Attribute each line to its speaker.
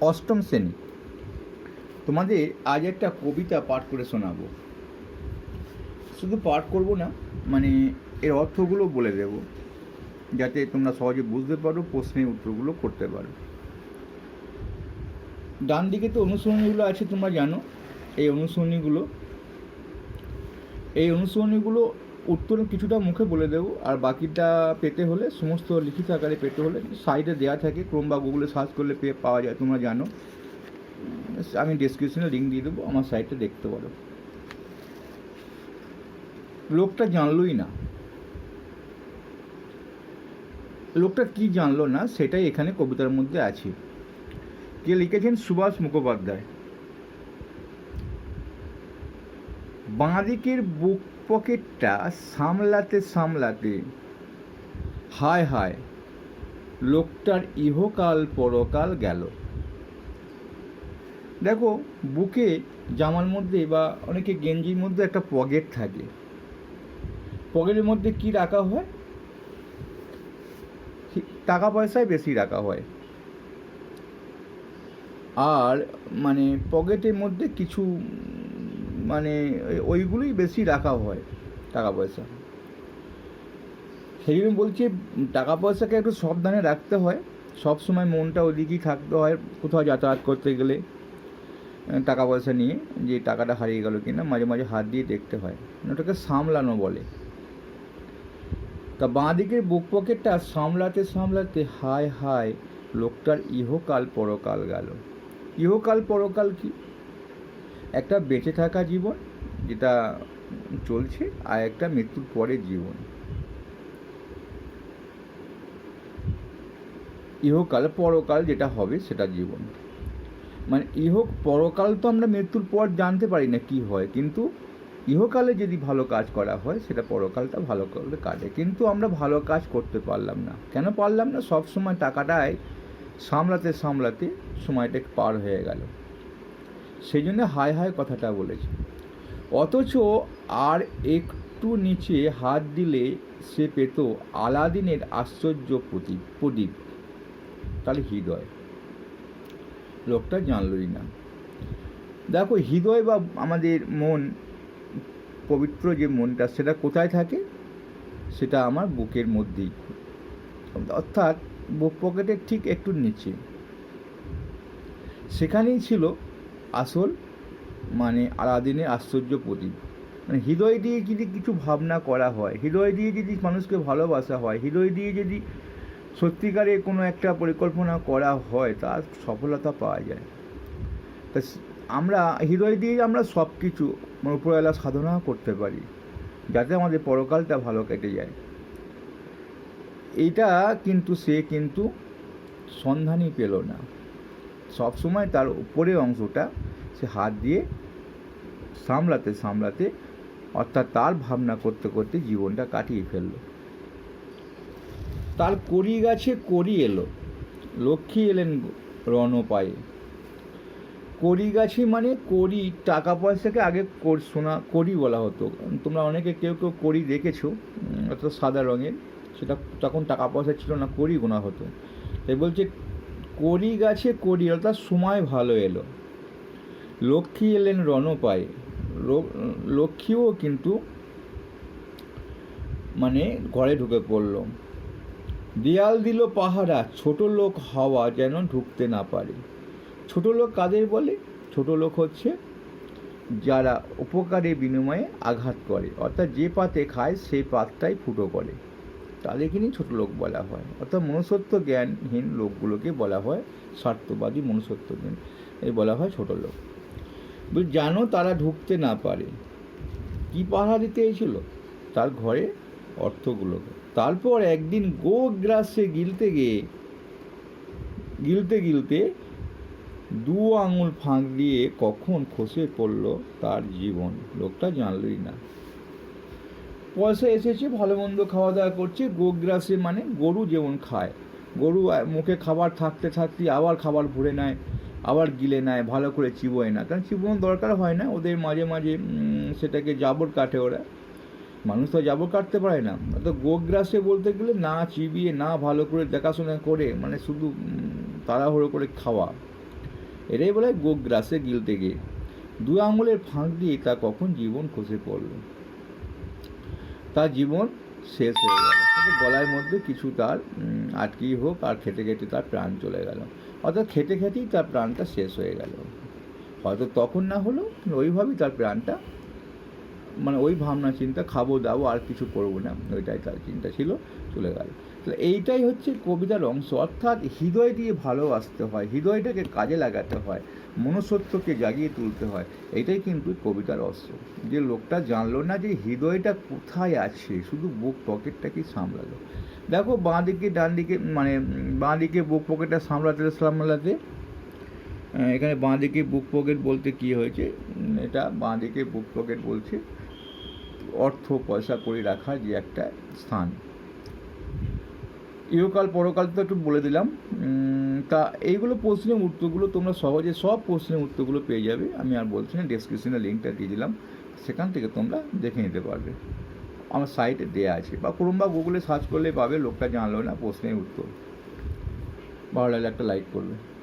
Speaker 1: অষ্টম শ্রেণি। তোমাদের আজ একটা কবিতা পাঠ করে শোনাবো। শুধু পাঠ করব না মানে এর অর্থগুলো বলে দেব। যাতে তোমরা সহজে বুঝতে পারো, প্রশ্নের উত্তরগুলো করতে পারো। ডান দিকে তো অনুসরণীগুলো আছে, তোমরা জানো। এই অনুসরণীগুলো এই অনুসরণীগুলো উত্তর কিছুটা মুখে বলে দেবো, আর বাকিটা পেতে হলে, সমস্ত লিখিত আকারে পেতে হলে সাইডে দেওয়া থাকে ক্রোম বা গুগলে সার্চ করলে পেয়ে পাওয়া যায়, তোমরা জানো। আমি ডিসক্রিপশনে লিঙ্ক দিয়ে দেবো, আমার সাইটে দেখতে পারো। লোকটা জানলই না। লোকটা কি জানলো না, সেটাই এখানে কবিতার মধ্যে আছে। কে লিখেছেন? সুভাষ মুখোপাধ্যায়। বাঁদিকের বুক পকেটটা সামলাতে সামলাতে, হায় হায়, লোকটার ইহকাল পরকাল গেল। দেখো, বুকে জামার মধ্যে বা অনেকে গেঞ্জির মধ্যে একটা পকেট থাকে। পকেটের মধ্যে কি রাখা হয়? টাকা পয়সায় বেশি রাখা হয়। আর মানে পকেটের মধ্যে কিছু মানে ওইগুলোই বেশি রাখা হয়, টাকা পয়সা। সেই জন্য বলছি, টাকা পয়সাকে একটু সাবধানে রাখতে হয়। সব সময় মনটা ওদিকেই থাকতে হয়, কোথাও যাতায়াত করতে গেলে টাকা পয়সা নিয়ে, যে টাকাটা হারিয়ে গেল কিনা, মাঝে মাঝে হাত দিয়ে দেখতে হয়। ওটাকে সামলানো বলে। তা বাঁ দিকের বুক পকেটটা সামলাতে সামলাতে, হায় হায়, লোকটার ইহকাল পরকাল গেল। ইহকাল পরকাল কি? একটা বেঁচে থাকা জীবন, যেটা চলছে, আর একটা মৃত্যুর পরের জীবন। ইহকাল, পরকাল যেটা হবে, সেটা জীবন। মানে ইহ পরকাল তো আমরা মৃত্যুর পর জানতে পারি না কি হয়, কিন্তু ইহকালে যদি ভালো কাজ করা হয়, সেটা পরকালটা ভালো করলে কাটে। কিন্তু আমরা ভালো কাজ করতে পারলাম না। কেন পারলাম না? সব সময় টাকাটাই সামলাতে সামলাতে সময়টা পার হয়ে গেল। সেই জন্য হায় হায় কথাটা বলেছে। অথচ আর একটু নিচে হাত দিলে সে পেত আলাদিনের আশ্চর্য প্রদীপ প্রদীপ। তাহলে হৃদয়। লোকটা জানলই না। দেখো হৃদয় বা আমাদের মন, পবিত্র যে মনটা, সেটা কোথায় থাকে? সেটা আমার বুকের মধ্যেই অর্থাৎ বুক পকেটের ঠিক একটু নিচে। সেখানেই ছিল আসল মানে আলাদিনের আশ্চর্য প্রদীপ। মানে হৃদয় দিয়ে যদি কিছু ভাবনা করা হয়, হৃদয় দিয়ে যদি মানুষকে ভালোবাসা হয়, হৃদয় দিয়ে যদি সত্যিকারে কোনো একটা পরিকল্পনা করা হয়, তার সফলতা পাওয়া যায়। তা আমরা, হৃদয় দিয়ে আমরা সব কিছু উপরওয়ালা সাধনা করতে পারি, যাতে আমাদের পরকালটা ভালো কেটে যায়। এইটা কিন্তু সে কিন্তু সন্ধানই পেল না। সব সময় তার উপরের অংশটা সে হাত দিয়ে সামলাতে সামলাতে, অর্থাৎ তার ভাবনা করতে করতে জীবনটা কাটিয়ে ফেলল। তার কড়ি গাছে কড়ি এলো। লক্ষ্মী এলেন রণ পায়ে কড়ি গাছে মানে করি টাকা পয়সাকে আগে কর- সোনা করি বলা হতো। তোমরা অনেকে কেউ কেউ করি দেখেছ অর্থাৎ সাদা রঙের। সেটা তখন টাকা পয়সা ছিল না করি গোনা হতো। তাই বলছে কড়ি গাছে কড়ি অর্থাৎ সময় ভালো এলো। লক্ষ্মী এলেন রণ পায়ে লো- লক্ষ্মীও কিন্তু মানে ঘরে ঢুকে পড়ল। দেয়াল দিল পাহারা, ছোট লোক হওয়া যেন ঢুকতে না পারে। ছোট লোক কাদের বলে? ছোট লোক হচ্ছে যারা উপকারের বিনিময়ে আঘাত করে। অর্থাৎ যে পাতে খায় সেই পাতটাই ফুটো করে। তাদেরকে ছোট লোক বলা হয়। অর্থাৎ মনুষ্যত্ব জ্ঞানহীন লোকগুলোকে বলা হয় স্বার্থবাদী মনুষ্যত্ব জ্ঞান এই বলা হয় ছোট লোক। জানো তারা ঢুকতে না পারে। কি পাহারা দিতে এসেছিল? তার ঘরে অর্থগুলোকে। তারপর একদিন গো গ্রাসে গিলতে গিয়ে, গিলতে গিলতে দু আঙুল ফাঁক দিয়ে কখন খসে পড়ল তার জীবন? লোকটা জানলই না। পয়সা এসেছে, ভালো মন্দ খাওয়া দাওয়া করছে গোগ্রাসে মানে গরু যেমন খায়। গরু মুখে খাবার থাকতে থাকতে আবার খাবার ভরে নেয়, আবার গিলে নেয়, ভালো করে চিবোয় না। কারণ চিবোনোর দরকার হয় না, ওদের মাঝে মাঝে সেটাকে জাবর কাটে ওরা। মানুষ তো জাবর কাটতে পারে না। তো গোগ্রাসে বলতে গেলে না চিবিয়ে, না ভালো করে দেখাশোনা করে মানে শুধু তাড়াহুড়ো করে খাওয়া। এটাই বলে গোগ্রাসে গিলতে গিয়ে। দু আঙুলের ফাঁক দিয়ে তা কখন জীবন খসে পড়ল। তার জীবন শেষ হয়ে গেল। গলার মধ্যে কিছু তার আটকেই হোক আর খেতে খেতে তার প্রাণ চলে গেল। অর্থাৎ খেতে খেতেই তার প্রাণটা শেষ হয়ে গেল। হয়তো তখন না হলো ওইভাবেই তার প্রাণটা মানে ওই ভাবনা চিন্তা, খাব দাবো আর কিছু করব না, ওইটাই তার চিন্তা ছিল, চলে গেল। তাহলে এইটাই হচ্ছে কবিতার অংশ। অর্থাৎ হৃদয় দিয়ে ভালোবাসতে হয়, হৃদয়টাকে কাজে লাগাতে হয়। মনুষ্যত্বকে জাগিয়ে তুলতে হয়। এটাই কিন্তু কবিতার অস্ত্র। যে লোকটা জানলো না যে হৃদয়টা কোথায় আছে, শুধু বুক পকেটটাকেই সামলালো। দেখো বাঁ দিকে ডান দিকে মানে বাঁ দিকে বুক পকেটটা সামলাতে সামলাতে এখানে বাঁ দিকে বুক পকেট বলতে কি হয়েছে? এটা বাঁ দিকে বুক পকেট বলছে অর্থ পয়সা করে রাখার যে একটা স্থান। ইহকাল, পরকাল তো একটু বলে দিলাম। তা এইগুলো প্রশ্নের উত্তরগুলো তোমরা সহজে সব প্রশ্নের উত্তরগুলো পেয়ে যাবে। আমি আর বলছি না ডেসক্রিপশনে লিঙ্কটা দিয়ে দিলাম। সেখান থেকে তোমরা দেখে নিতে পারবে। আমার সাইটে দেওয়া আছে। বা ক্রোম বা গুগলে সার্চ করলে পাবে, লোকটা জানলো না প্রশ্নের উত্তর। ভালো লাগলে একটা লাইক করবে।